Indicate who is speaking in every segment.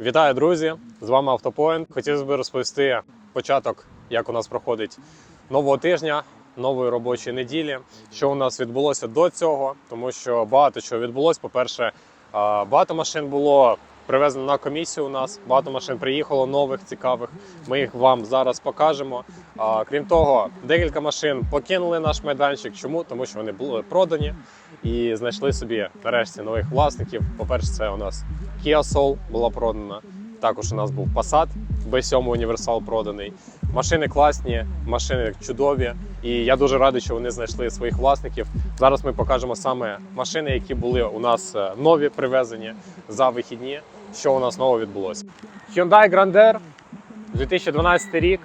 Speaker 1: Вітаю, друзі! З вами Автопоінт. Хотів би розповісти початок, як у нас проходить нового тижня, нової робочої неділі. Що у нас відбулося до цього, тому що багато чого відбулося. По-перше, багато машин було привезено на комісію. У нас багато машин приїхало нових, цікавих. Ми їх вам зараз покажемо. Крім того, декілька машин покинули наш майданчик. Чому? Тому що вони були продані і знайшли собі нарешті нових власників. По-перше, це у нас Kia Soul була продана. Також у нас був Passat B7 універсал проданий. Машини класні, машини чудові. І я дуже радий, що вони знайшли своїх власників. Зараз ми покажемо саме машини, які були у нас е, нові привезені за вихідні. Що у нас нового відбулося? Hyundai Grandeur 2012 рік,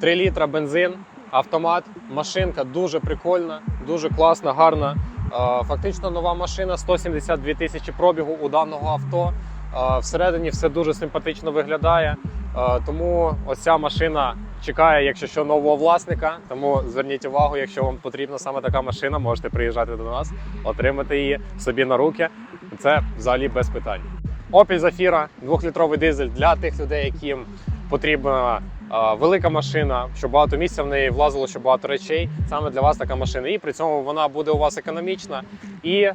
Speaker 1: 3 літра бензин, автомат. Машинка дуже прикольна, дуже класна, гарна. Е, Фактично нова машина, 172 тисячі пробігу у даного авто. Е, Всередині все дуже симпатично виглядає. Е, Тому ось ця машина чекає, якщо що, нового власника. Тому зверніть увагу, якщо вам потрібна саме така машина, можете приїжджати до нас, отримати її собі на руки. Це взагалі без питань. Opel Zafira, 2-літровий дизель для тих людей, яким потрібна велика машина, щоб багато місця в неї влазило, щоб багато речей. Саме для вас така машина. І при цьому вона буде у вас економічна і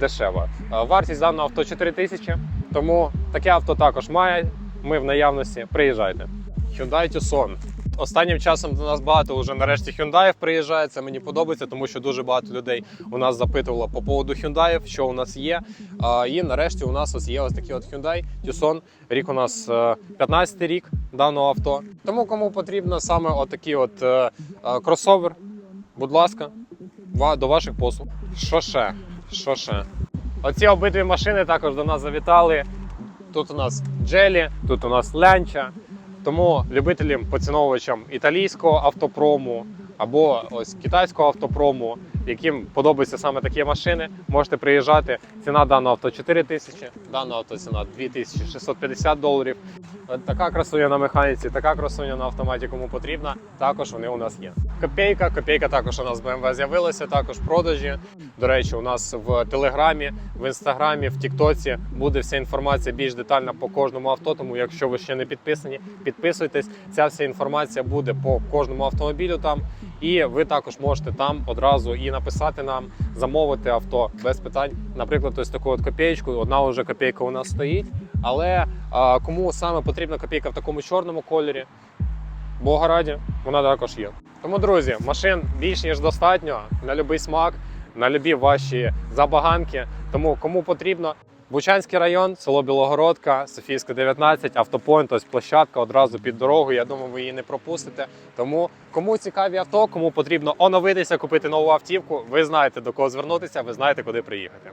Speaker 1: дешева. Вартість даного авто 4 тисячі, тому таке авто також має. Ми в наявності. Приїжджайте. Hyundai Tucson. Останнім часом до нас багато вже нарешті Hyundai приїжджає. Це мені подобається, тому що дуже багато людей у нас запитувало по поводу Hyundai, що у нас є. І нарешті у нас ось є ось такий от Hyundai Tucson. Рік у нас е, 15 рік даного авто. Тому кому потрібно саме отакий от е, е, кросовер, будь ласка, до ваших послуг. Що ще? Що ще? Оці обидві машини також до нас завітали. Тут у нас Джелі, тут у нас Лянча. Тому любителям, поціновувачам італійського автопрому або ось китайського автопрому, яким подобаються саме такі машини, можете приїжджати. Ціна даного авто 4 тисячі, даного авто ціна 2650 доларів. Така красуня на механіці, така красуня на автоматі, кому потрібна. Також вони у нас є. Копейка, копейка також у нас BMW з'явилася, також продажі. До речі, у нас в Телеграмі, в інстаграмі, в Тіктоці буде вся інформація більш детальна по кожному авто. Тому, якщо ви ще не підписані, підписуйтесь. Ця вся інформація буде по кожному автомобілю там. І ви також можете там одразу і написати нам, замовити авто без питань. Наприклад, ось таку от копієчку. Одна вже копійка у нас стоїть. Але а, кому саме потрібна копійка в такому чорному кольорі, Бога раді, вона також є. Тому, друзі, машин більш ніж достатньо на будь-який смак, на любі ваші забаганки. Тому кому потрібно. Бучанський район, село Білогородка, Софійська 19, автопойнт, ось площадка одразу під дорогою. Я думаю, ви її не пропустите. Тому кому цікаві авто, кому потрібно оновитися, купити нову автівку, ви знаєте до кого звернутися, ви знаєте, куди приїхати.